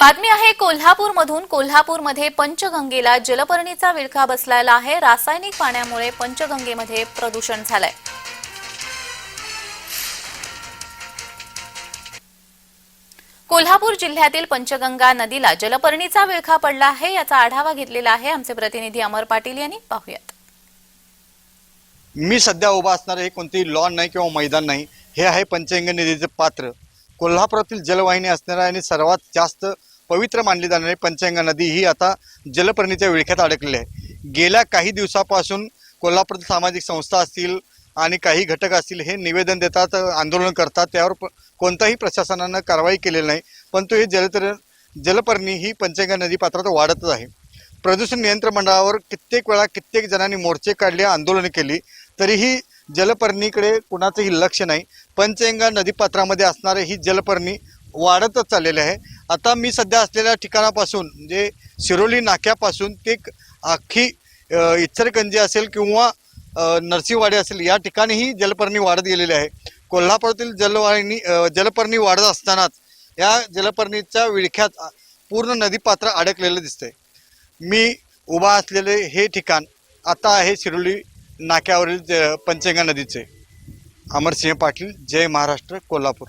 बातमी आहे कोल्हापूरमधून. कोल्हापूरमध्ये पंचगंगेला जलपर्णीचा विळखा बसलेला आहे. रासायनिक पाण्यामुळे पंचगंगेमध्ये प्रदूषण झालंय. कोल्हापूर जिल्ह्यातील पंचगंगा नदीला जलपर्णीचा विळखा पडला आहे. याचा आढावा घेतलेला आहे आमचे प्रतिनिधी अमर पाटील यांनी. पाहूयात. मी सध्या उभा असणार हे कोणतेही लॉन नाही किंवा मैदान नाही. हे आहे पंचगंगा नदीचे पात्र. कोल्हापुरातील जलवाहिनी असणाऱ्या आणि सर्वात जास्त पवित्र मानली जाणारी पंचगंगा नदी ही आता जलपर्णीच्या विळख्यात अडकलेली आहे. गेल्या काही दिवसापासून कोल्हापुरातील सामाजिक संस्था असतील आणि काही घटक असतील हे निवेदन देतात आंदोलन करतात त्यावर प- कोणताही प्रशासनानं कारवाई केलेली नाही परंतु हे जलतर जलपर्णी ही पंचगंगा नदी पात्रात वाढतच आहे. प्रदूषण नियंत्रण मंडळावर कित्येक वेळा कित्येक जणांनी मोर्चे काढले आंदोलन केली तरीही जलपर्णीकडे कुणाचंही लक्ष नाही. पंचगंगा नदीपात्रामध्ये असणारे ही जलपर्णी वाढतच चाललेले आहे. आता मी सध्या असलेल्या ठिकाणापासून म्हणजे शिरोली नाक्यापासून ते अख्खी इच्छरगंजी असेल किंवा नरसिंहवाडी असेल या ठिकाणीही जलपर्णी वाढत गेलेली आहे. कोल्हापुरातील जलवाहिनी जलपर्णी वाढत असतानाच या जलपर्णीच्या विळख्यात पूर्ण नदीपात्र अडकलेलं दिसतंय. मी उभा असलेले हे ठिकाण आता आहे शिरोली नाक्यावरील ज- पंचगंगा नदीचे अमरसिंह पाटील जय महाराष्ट्र कोल्हापूर.